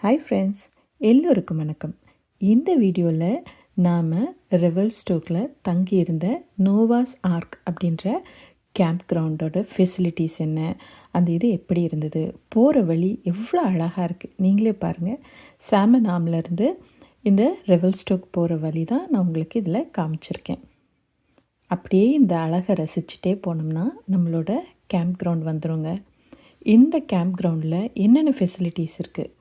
Hi friends எல்லோருக்கும் வணக்கம். இந்த வீடியோவில் நாம் ரெவல் ஸ்டோக்கில் தங்கியிருந்த நோவாஸ் ஆர்க் அப்படின்ற கேம்ப் கிரவுண்டோட ஃபெசிலிட்டிஸ் என்ன அந்த இது எப்படி இருந்தது போகிற வழி எவ்வளோ அழகாக இருக்குது நீங்களே பாருங்கள் சாமனாம்லேருந்து இந்த ரெவல் ஸ்டோக் போகிற வழி தான் நான் உங்களுக்கு இதில் காமிச்சிருக்கேன். அப்படியே இந்த அழகை ரசிச்சுட்டே போனோம்னா நம்மளோட கேம்ப் கிரவுண்ட் வந்துடுங்க இந்த கேம்ப் கிரவுண்டில் என்னென்ன ஃபெசிலிட்டிஸ் இருக்குது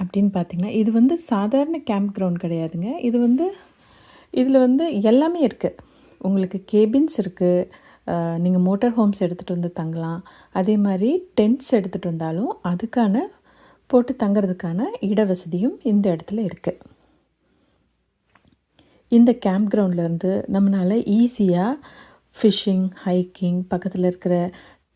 அப்படின்னு பார்த்தீங்கன்னா இது வந்து சாதாரண கேம்ப் கிரவுண்ட் கிடையாதுங்க. இது வந்து இதில் வந்து எல்லாமே இருக்குது உங்களுக்கு கேபின்ஸ் இருக்குது நீங்கள் மோட்டார் ஹோம்ஸ் எடுத்துகிட்டு வந்து தங்கலாம். அதே மாதிரி டென்ட்ஸ் எடுத்துகிட்டு வந்தாலும் அதுக்கான போட்டு தங்குறதுக்கான இட வசதியும் இந்த இடத்துல இருக்குது இந்த கேம்ப் கிரவுண்ட்லேருந்து நம்மளால் ஈஸியாக ஃபிஷ்ஷிங் ஹைக்கிங் பக்கத்தில் இருக்கிற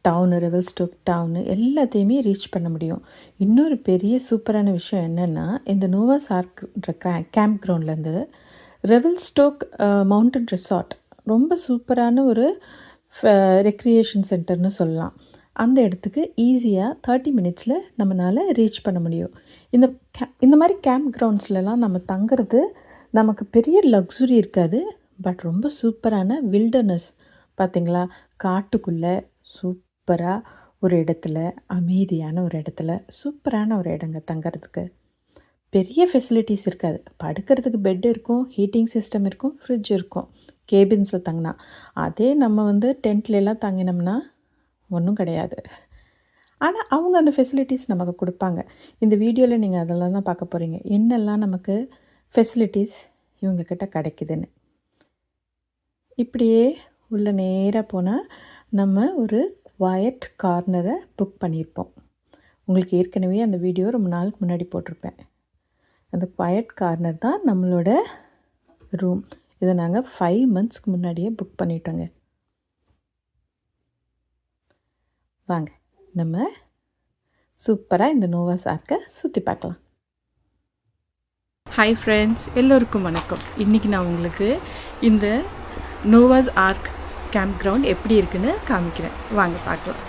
டவுனு ரெவல் ஸ்டோக் டவுனு எல்லாத்தையுமே ரீச் பண்ண முடியும். இன்னொரு பெரிய சூப்பரான விஷயம் என்னென்னா இந்த நோவா ஆர்க்ன்ற கே கேம்ப் கிரவுண்ட்லேருந்து ரெவல்ஸ்டோக் மவுண்டன் ரெசார்ட் ரொம்ப சூப்பரான ஒரு ரெக்ரியேஷன் uh, சென்டர்னு சொல்லலாம். அந்த இடத்துக்கு ஈஸியாக தேர்ட்டி மினிட்ஸில் நம்மளால் ரீச் பண்ண முடியும். இந்த கே இந்த மாதிரி கேம்ப் கிரவுண்ட்ஸ்லலாம் நம்ம தங்குறது நமக்கு பெரிய லக்ஸுரி இருக்காது பட் ரொம்ப சூப்பரான வில்டர்னஸ் பார்த்திங்களா காட்டுக்குள்ளே சூப் சூப்பராக ஒரு இடத்துல அமைதியான ஒரு இடத்துல சூப்பரான ஒரு இடங்க தங்கிறதுக்கு. பெரிய ஃபெசிலிட்டிஸ் இருக்காது. படுக்கிறதுக்கு பெட் இருக்கும் ஹீட்டிங் சிஸ்டம் இருக்கும் ஃப்ரிட்ஜ் இருக்கும் கேபின்ஸில் தங்கினா. அதே நம்ம வந்து டென்ட்லலாம் தங்கினோம்னா ஒன்றும் கிடையாது. ஆனால் அவங்க அந்த ஃபெசிலிட்டிஸ் நமக்கு கொடுப்பாங்க. இந்த வீடியோவில் நீங்கள் அதெல்லாம் தான் பார்க்க போகிறீங்க என்னெல்லாம் நமக்கு ஃபெசிலிட்டிஸ் இவங்கக்கிட்ட கிடைக்குதுன்னு. இப்படியே உள்ள நேராக போனால் நம்ம ஒரு வயட் கார்னரை புக் பண்ணியிருப்போம். உங்களுக்கு ஏற்கனவே அந்த வீடியோ ரொம்ப நாளுக்கு முன்னாடி போட்டிருப்பேன். அந்த வயட் கார்னர் தான் நம்மளோட ரூம் இதை நாங்கள் ஃபைவ் மந்த்ஸ்க்கு முன்னாடியே புக் பண்ணிட்டோங்க. வாங்க நம்ம சூப்பராக இந்த நோவாஸ் ஆர்க்கை சுற்றி பார்க்கலாம். ஹாய் ஃப்ரெண்ட்ஸ் எல்லோருக்கும் வணக்கம். இன்றைக்கி நான் உங்களுக்கு இந்த நோவாஸ் ஆர்க் கேம்ப் கிரவுண்ட் எப்படி இருக்குன்னு காமிக்கிறேன். வாங்க பார்க்கலாம்.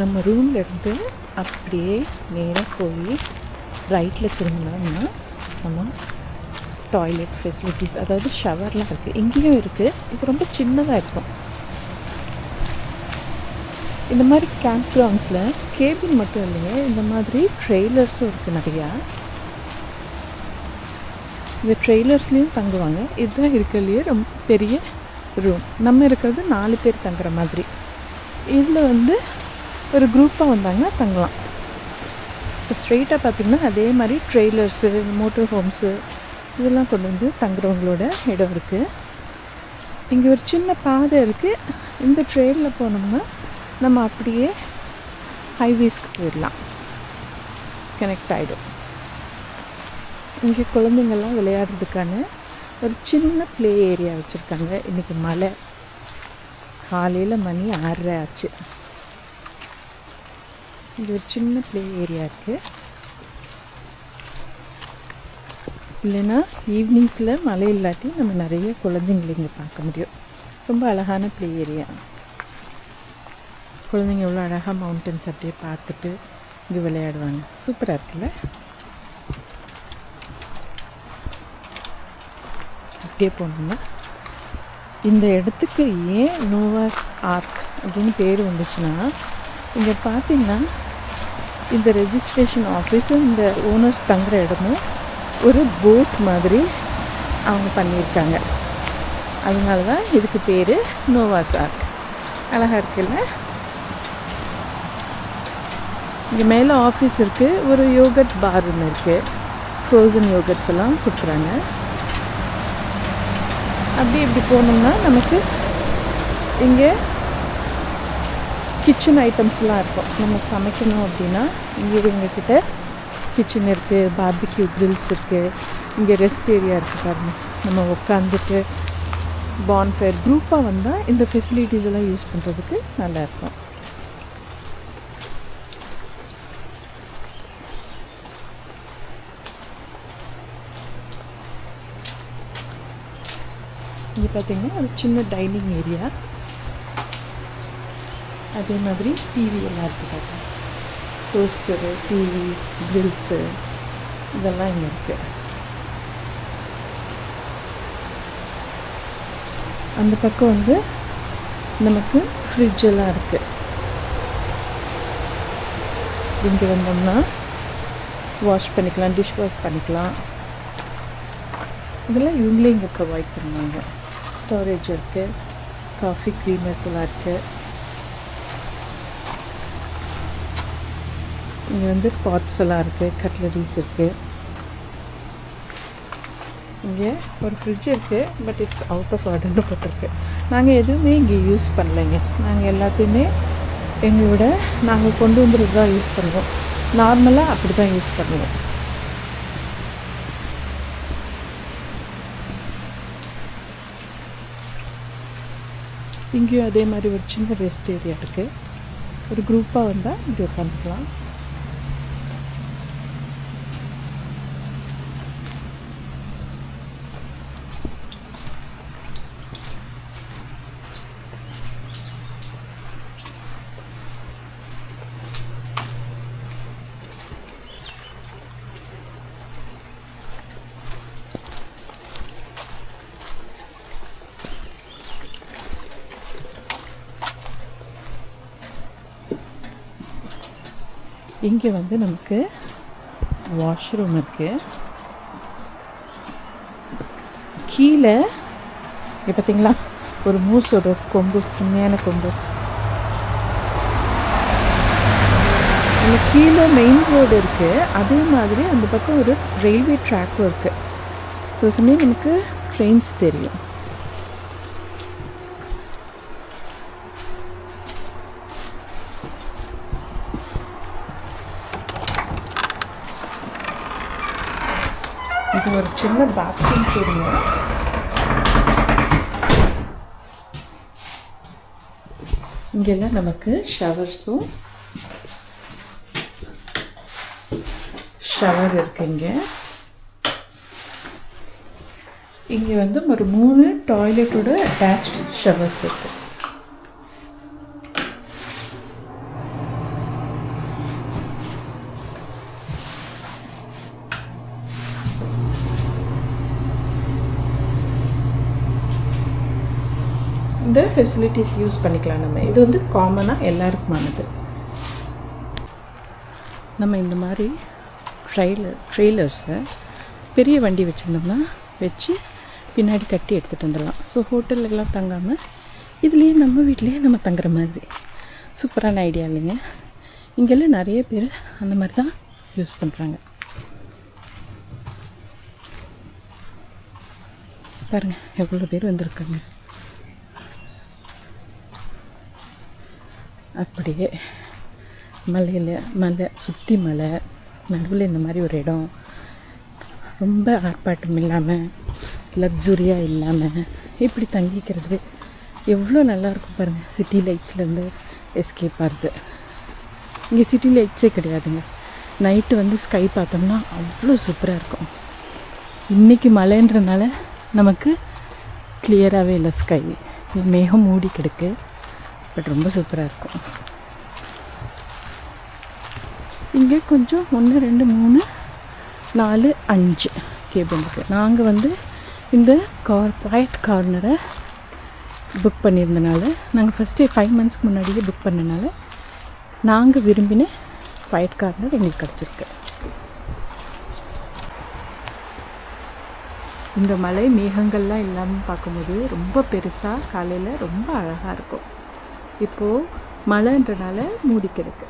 நம்ம ரூமில் இருந்து அப்படியே நேராக போய் ரைட்டில் திரும்பினோம்னா நம்ம டாய்லெட் ஃபெசிலிட்டிஸ் அதாவது ஷவர்லாம் இருக்குது இங்கேயும் இருக்குது இது ரொம்ப சின்னதாக இருக்கும். இந்த மாதிரி கேம்ப் கிரவுண்ட்ஸில் கேபின் மட்டும் இல்லைங்க இந்த மாதிரி ட்ரெய்லர்ஸும் இருக்குது நிறையா. இந்த ட்ரெய்லர்ஸ்லேயும் தங்குவாங்க. இதுதான் இருக்கிறதுலையே ரொம்ப பெரிய ரூம் நம்ம இருக்கிறது நாலு பேர் தங்குற மாதிரி. இதில் வந்து ஒரு குரூப்பாக வந்தாங்கன்னா தங்கலாம். இப்போ ஸ்ட்ரெயிட்டாக பார்த்திங்கன்னா அதே மாதிரி ட்ரெய்லர்ஸு மோட்டர் ஹோம்ஸு இதெல்லாம் கொண்டு வந்து தங்குறவங்களோட இடம் இருக்குது இங்கே ஒரு சின்ன பாதை இருக்குது இந்த ட்ரெயினில் போனோம்னா நம்ம அப்படியே ஹைவேஸ்க்கு போயிடலாம். கனெக்ட் ஆகிடும் இங்கே குழந்தைங்கள்லாம் விளையாடுறதுக்கான ஒரு சின்ன ப்ளே ஏரியா வச்சுருக்காங்க. இன்றைக்கி மழை. காலையில் மணி ஆறரை ஆச்சு. இது ஒரு சின்ன ப்ளே ஏரியா இருக்குது இல்லைன்னா ஈவினிங்ஸில் மழை இல்லாட்டி நம்ம நிறைய குழந்தைங்களை இங்கே பார்க்க முடியும். ரொம்ப அழகான ப்ளே ஏரியா குழந்தைங்க எவ்வளோ அழகாக மவுண்டன்ஸ் அப்படியே பார்த்துட்டு இங்கே விளையாடுவாங்க. சூப்பராக இருக்குல்ல? அப்படியே போனோம்னா இந்த இடத்துக்கு ஏன் நோவாஸ் ஆர்க் அப்படின்னு பேர் வந்துச்சுன்னா இங்கே பார்த்தீங்கன்னா இந்த ரெஜிஸ்ட்ரேஷன் ஆஃபீஸும் இந்த ஓனர்ஸ் தங்குற இடமும் ஒரு போட் மாதிரி அவங்க பண்ணியிருக்காங்க. அதனால தான் இதுக்கு பேர் நோவாஸ் ஆர்க். அழகாக இருக்குல்ல? இங்கே மேலே ஆஃபீஸ் இருக்குது ஒரு யோகட் பார் ஒன்று இருக்குது ஃப்ரோசன் யோகட்ஸ் எல்லாம் கொடுக்குறாங்க. அப்படி இப்படி போனோம்னா நமக்கு இங்கே கிச்சன் ஐட்டம்ஸ்லாம் இருக்கும். நம்ம சமைக்கணும் அப்படின்னா இங்கே எங்ககிட்ட கிச்சன் இருக்குது பார்பிக்யூ க்ரில்ஸ் இருக்குது இங்கே ரெஸ்ட் ஏரியா இருக்குது பாருங்கள் நம்ம உட்காந்துட்டு பான்ஃபயர் குரூப்பாக வந்தால் இந்த ஃபெசிலிட்டிஸ் எல்லாம் யூஸ் பண்ணுறதுக்கு நல்லாயிருக்கும் இங்கே பார்த்தீங்கன்னா ஒரு சின்ன டைனிங் ஏரியா அதே மாதிரி டிவி எல்லாம் இருக்குது பார்த்தா டோஸ்டரு டிவி கிரில்ஸு இதெல்லாம் இங்கே இருக்குது அந்த பக்கம் வந்து நமக்கு ஃப்ரிட்ஜ் எல்லாம் இருக்குது இங்கே வந்தோம்னா வாஷ் பண்ணிக்கலாம் டிஷ் வாஷ் பண்ணிக்கலாம். இதெல்லாம் இவங்களே இங்கே ப்ரொவைட் பண்ணுவாங்க. ஸ்டோரேஜ் இருக்குது காஃபி க்ரீமர்ஸ் எல்லாம் இருக்குது இங்கே வந்து பாட்ஸ் எல்லாம் இருக்குது கட்லரிஸ் இருக்குது இங்கே ஒரு ஃப்ரிட்ஜ் இருக்குது பட் இட்ஸ் அவுட் ஆஃப் ஆர்டர்னு போட்டிருக்கு. நாங்கள் எதுவுமே இங்கே யூஸ் பண்ணலைங்க. நாங்கள் எல்லாத்தையுமே எங்களோட நாங்கள் கொண்டு வந்துட்டு தான் யூஸ் பண்ணுவோம். நார்மலாக அப்படி தான் யூஸ் பண்ணுவோம். இங்கேயும் அதே மாதிரி ஒரு சின்ன ரெஸ்ட் ஏரியா இருக்குது ஒரு குரூப்பாக வந்தால் இங்கே உட்காந்துக்கலாம் இங்கே வந்து நமக்கு வாஷ்ரூம் இருக்குது கீழே இங்கே பார்த்தீங்களா ஒரு மூசோட கொம்பு உண்மையான கொம்பு. இங்கே கீழே மெயின் ரோடு இருக்குது அதே மாதிரி அந்த பக்கம் ஒரு ரயில்வே ட்ராக்கும் இருக்குது ஸோ சமயம் நமக்கு ட்ரெயின்ஸ் தெரியும். இது ஒரு சின்ன பேக்கிங் தெரியுங்க இங்கெல்லாம் நமக்கு ஷவர்ஸும் ஷவர் இருக்கு இங்க இங்கே வந்து ஒரு மூணு டாய்லெட்டோட அட்டாச்ட் ஷவர்ஸ் இருக்கு. இந்த ஃபெசிலிட்டிஸ் யூஸ் பண்ணிக்கலாம் நம்ம. இது வந்து காமனாக எல்லாருக்குமானது. நம்ம இந்த மாதிரி ட்ரெய்லர் ட்ரெய்லர்ஸை பெரிய வண்டி வச்சுருந்தோம்னா வச்சு பின்னாடி கட்டி எடுத்துகிட்டு வந்துடலாம். ஸோ ஹோட்டல்லலாம் தங்காமல் இதுலேயே நம்ம வீட்லேயே நம்ம தங்குற மாதிரி. சூப்பரான ஐடியா இல்லைங்க. இங்கெல்லாம் நிறைய பேர் அந்த மாதிரி தான் யூஸ் பண்ணுறாங்க பாருங்கள் எவ்வளோ பேர் வந்திருக்காங்க. அப்படியே மலையில் மலை சுற்றி மலை நடுவில் இந்த மாதிரி ஒரு இடம். ரொம்ப ஆர்ப்பாட்டம் இல்லாமல் லக்ஸுரியாக இல்லாமல் இப்படி தங்கிக்கிறது. எவ்வளோ நல்லாயிருக்கும் பாருங்கள் சிட்டி லைட்ஸ்லேருந்து எஸ்கேப் ஆகுது இங்கே சிட்டி லைட்ஸே கிடையாதுங்க. நைட்டு வந்து ஸ்கை பார்த்தோம்னா அவ்வளோ சூப்பராக இருக்கும். இன்றைக்கி மழைன்றனால நமக்கு கிளியராகவே இல்லை ஸ்கை மேகம் மூடி கிடக்கு. பட் ரொம்ப சூப்பராக இருக்கும். இங்கே கொஞ்சம் ஒன்று ரெண்டு மூணு நாலு அஞ்சு கேபிள் இருக்குது நாங்கள் வந்து இந்த கார் குவாய்ட் கார்னரை புக் பண்ணியிருந்தனால நாங்கள் ஃபஸ்ட்டு ஃபைவ் மந்த்ஸ்க்கு முன்னாடியே புக் பண்ணனால நாங்கள் விரும்பின குவாய்ட் கார்னர் எங்களுக்கு கிடச்சிருக்கு. இந்த மலை மேகங்கள்லாம் இல்லாமல் பார்க்கும்போது ரொம்ப பெருசாக காலையில் ரொம்ப அழகாக இருக்கும். இப்போது மழைன்றனால மூடி கிடக்கு.